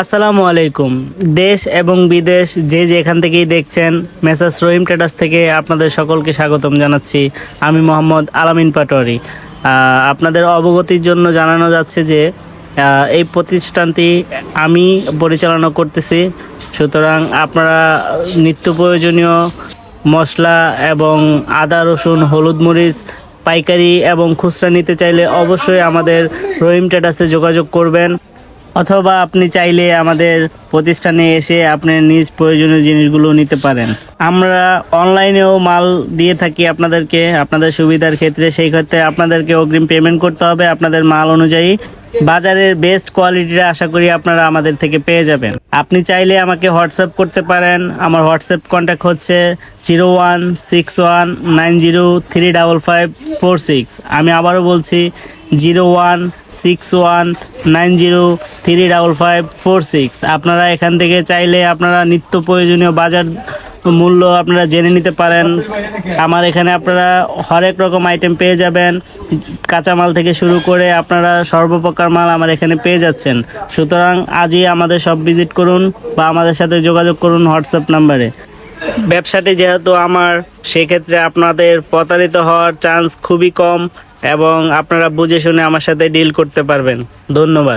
আসসালামু আলাইকুম। দেশ এবং বিদেশ যে যেখান থেকেই দেখছেন মেসাস রহিম ট্রেডার্স থেকে আপনাদের সকলকে স্বাগতম জানাচ্ছি। আমি মোহাম্মদ আলামিন পাটোয়ারি। আপনাদের অবগতির জন্য জানানো যাচ্ছে যে এই প্রতিষ্ঠানটি আমি পরিচালনা করতেছি। সুতরাং আপনারা নিত্য প্রয়োজনীয় মশলা এবং আদা, রসুন, হলুদ মরিচ, পাইকারি এবং খুচরা নিতে চাইলে অবশ্যই আমাদের রহিম ট্রেডার্সে যোগাযোগ করবেন। অথবা আপনি চাইলে আমাদের প্রতিষ্ঠানে এসে আপনি নিজ প্রয়োজনীয় জিনিসগুলো নিতে পারেন। আমরা অনলাইনেও মাল দিয়ে থাকি আপনাদেরকে, আপনাদের সুবিধার ক্ষেত্রে। সেই ক্ষেত্রে আপনাদেরকে অগ্রিম পেমেন্ট করতে হবে। আপনাদের মাল অনুযায়ী বাজারের বেস্ট কোয়ালিটির আশা করি আপনারা আমাদের থেকে পেয়ে যাবেন। আপনি চাইলে আমাকে হোয়াটসঅ্যাপ করতে পারেন। আমার হোয়াটসঅ্যাপ কন্ট্যাক্ট হচ্ছে zero one six one nine zero three double five four six আমি আবারও বলছি zero one six one nine zero three double five four six. আপনারা এখান থেকে চাইলে আপনারা নিত্য প্রয়োজনীয় বাজার মূল্য আপনারা জেনে নিতে পারেন। আমার এখানে আপনারা হরেক রকম আইটেম পেয়ে যাবেন। কাঁচামাল থেকে শুরু করে আপনারা সর্বপ্রকার মাল আমার এখানে পেয়ে যাচ্ছেন। সুতরাং আজই আমাদের সব ভিজিট করুন বা আমাদের সাথে যোগাযোগ করুন হোয়াটসঅ্যাপ নাম্বারে। ব্যবসাটি যেহেতু আমার, সেক্ষেত্রে আপনাদের প্রতারিত হওয়ার চান্স খুবই কম। এবং আপনারা বুঝে শুনে আমার সাথে ডিল করতে পারবেন। ধন্যবাদ।